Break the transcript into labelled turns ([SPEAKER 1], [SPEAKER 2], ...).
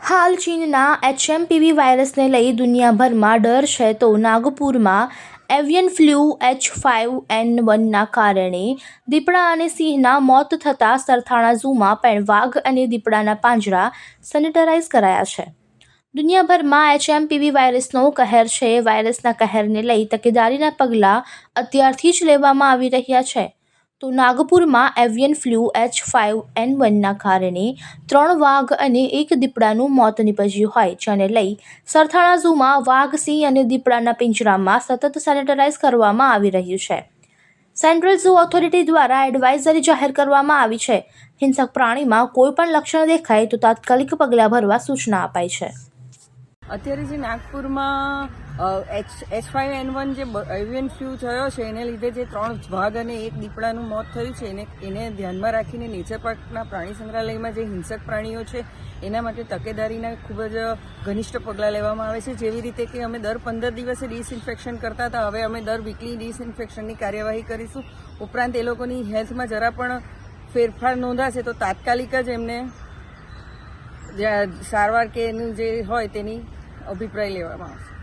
[SPEAKER 1] હાલ ચીનના એચએમપીવી વાયરસને લઈ દુનિયાભરમાં ડર છે તો નાગપુરમાં avian flu H five N વનના કારણે દીપડા અને સિંહના મોત થતાં સરથાણા ઝૂમાં પણ વાઘ અને દીપડાના પાંજરા સેનિટાઇઝ કરાયા છે. દુનિયાભરમાં એચએમપીવી વાયરસનો કહેર છે. વાયરસના કહેરને લઈ તકેદારીના પગલાં અત્યારથી જ લેવામાં આવી રહ્યા છે. તો નાગપુરમાં avian flu H five N વનના કારણે ત્રણ વાઘ અને એક દીપડાનું મોત નીપજ્યું હોય, જેને લઈ સરથાણા ઝૂમાં વાઘ, સિંહ અને દીપડાના પિંજરામાં સતત સેનેટાઇઝ કરવામાં આવી રહ્યું છે. સેન્ટ્રલ ઝૂ ઓથોરિટી દ્વારા એડવાઇઝરી જાહેર કરવામાં આવી છે. હિંસક પ્રાણીમાં કોઈ પણ લક્ષણ દેખાય તો તાત્કાલિક પગલાં ભરવા સૂચના અપાઈ છે.
[SPEAKER 2] અત્યારે જે નાગપુરમાં H H five N one જે એવિયન ફ્લૂ થયો છે, એને લીધે જે ત્રણ વાઘ અને એક દીપડાનું મોત થયું છે, એને એને ધ્યાનમાં રાખીને નેચર પાર્કના પ્રાણી સંગ્રહાલયમાં જે હિંસક પ્રાણીઓ છે, એના માટે તકેદારીના ખૂબ જ ઘનિષ્ઠ પગલાં લેવામાં આવે છે. જેવી રીતે કે અમે દર પંદર દિવસે ડિસઇન્ફેક્શન કરતા હતા, હવે અમે દર વીકલી ડિસઇન્ફેક્શનની કાર્યવાહી કરીશું. ઉપરાંત એ લોકોની હેલ્થમાં જરા પણ ફેરફાર નોંધાશે તો તાત્કાલિક જ એમને સારવાર કે એનું જે હોય તેની અભિપ્રાય લેવામાં આવશે.